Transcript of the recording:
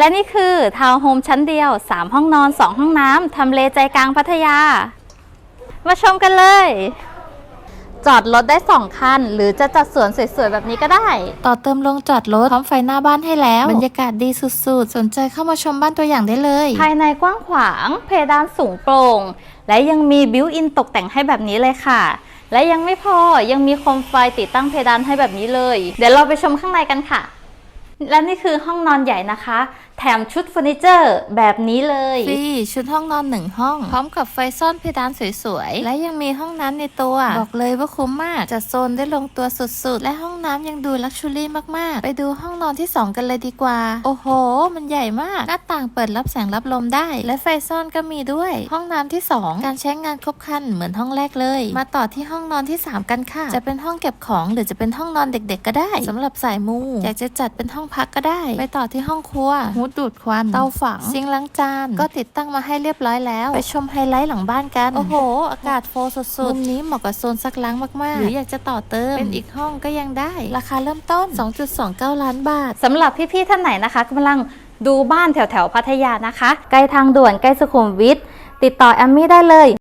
และนี่คือทาวน์โฮมชั้นเดียว 3 ห้องนอน 2 ห้องน้ำทำเลใจกลางพัทยา มาชมกันเลย จอดรถได้ 2 คัน หรือจะจัดสวนสวยๆ แบบนี้ก็ได้ ต่อเติมลงจอดรถพร้อมไฟหน้าบ้านให้แล้ว บรรยากาศดีสุดๆ สนใจเข้ามาชมบ้านตัวอย่างได้เลย ภายในกว้างขวาง เพดานสูงโปร่ง และยังมีบิวอินตกแต่งให้แบบนี้เลยค่ะ และยังไม่พอยังมีโคมไฟติดตั้งเพดานให้แบบนี้เลย เดี๋ยวเราไปชมข้างในกันค่ะและนี่คือห้องนอนใหญ่นะคะ แถมชุดเฟอร์นิเจอร์แบบนี้เลยฟรีชุดห้องนอนหนึ่งห้อง พร้อมกับไฟซ่อนเพดานสวยๆ และยังมีห้องน้ำในตัว บอกเลยว่าคุ้มมาก จัดโซนได้ลงตัวสุดๆ และห้องน้ำยังดูลักชูรี่มากๆ ไปดูห้องนอนที่ 2 กันเลยดีกว่า โอ้โห มันใหญ่มาก หน้าต่างเปิดรับแสงรับลมได้ และไฟซ่อนก็มีด้วย ห้องน้ำที่ 2 การใช้งานครบครันเหมือนห้องแรกเลย มาต่อที่ห้องนอนที่ 3 กันค่ะ จะเป็นห้องเก็บของหรือจะเป็นห้องนอนเด็ก ๆ ก็ได้สำหรับสายมูอยากจะจัดเป็นห้องพักก็ได้ ไปต่อที่ห้องครัวฮูดดูดควัน เตาฝัง ซิงค์ล้างจาน ก็ติดตั้งมาให้เรียบร้อยแล้ว ไปชมไฮไลท์หลังบ้านกัน โอ้โห อากาศโฟร์สุดๆมุมนี้เหมาะกับโซนซักล้างมากๆ หรืออยากจะต่อเติม เป็นอีกห้องก็ยังได้ ราคาเริ่มต้น 2.29 ล้านบาท สำหรับพี่ ๆ ท่านไหนนะคะกำลังดูบ้านแถวๆ พัทยานะคะ ใกล้ทางด่วนใกล้สุขุมวิทติดต่อแอมมี่ได้เลย